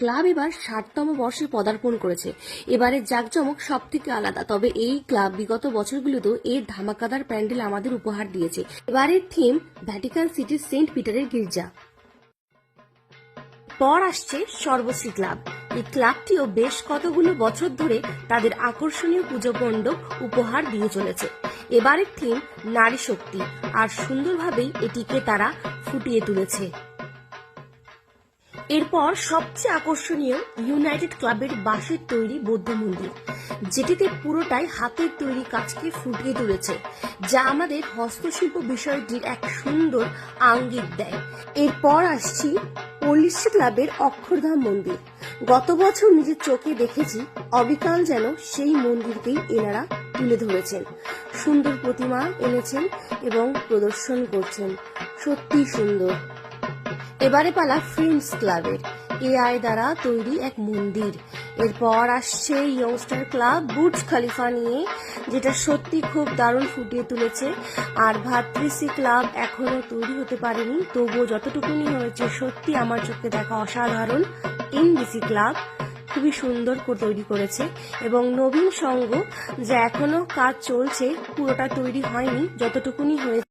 Club এবার ষাটতম বর্ষে পদার্পণ করেছে। এবারের জাঁকজমক সব থেকে আলাদা, তবে এই ক্লাব বিগত বছরগুলোতেও এর ধামাকাদার প্যান্ডেল আমাদের উপহার দিয়েছে। এবারের থিম, ভ্যাটিকান সিটির সেন্ট পিটারের গির্জা। পর আসছে সর্বশ্রী ক্লাব। এই ক্লাবটিও বেশ কতগুলো বছর ধরে তাদের আকর্ষণীয় পুজো মণ্ডপ উপহার দিয়ে চলেছে। এবারের থিম, নারী শক্তি, আর সুন্দরভাবেই এটিকে তারা ফুটিয়ে তুলেছে। এরপর সবচেয়ে আকর্ষণীয় ইউনাইটেড ক্লাবের বাঁশের তৈরি বৌদ্ধ মন্দির, যেটিতে পুরোটাই হাতের তৈরি কাজকে ফুটিয়ে তুলেছে, যা আমাদের হস্তশিল্প বিষয়টির এক সুন্দর আঙ্গিক দেয়। এরপর আসছি পল্লিশ্রী ক্লাবের অক্ষরধাম মন্দির। গত বছর নিজের চোখে দেখেছি, অবিকাল যেন সেই মন্দিরকেই এনারা তুলে ধরেছেন। সুন্দর প্রতিমা এনেছেন এবং প্রদর্শন করছেন। সত্যি সুন্দর। এবারে পালা ফ্রেন্ডস ক্লাবের। এআই দ্বারা তৈরি এক মন্দির। এরপর আসছে ইয়ংস্টার ক্লাব বুর্জ খালিফা নিয়ে, যেটা সত্যি খুব দারুণ ফুটিয়ে তুলেছে। আর ভাতৃসি ক্লাব এখনও তৈরি হতে পারেনি। তবুও যতটুকুনি হয়েছে সত্যি আমার চোখে দেখা অসাধারণ এনডিসি ক্লাব খুবই সুন্দর করে তৈরি করেছে। এবং নবীন সঙ্গ, যা এখনও কাজ চলছে, পুরোটা তৈরি হয়নি, যতটুকুনি হয়েছে।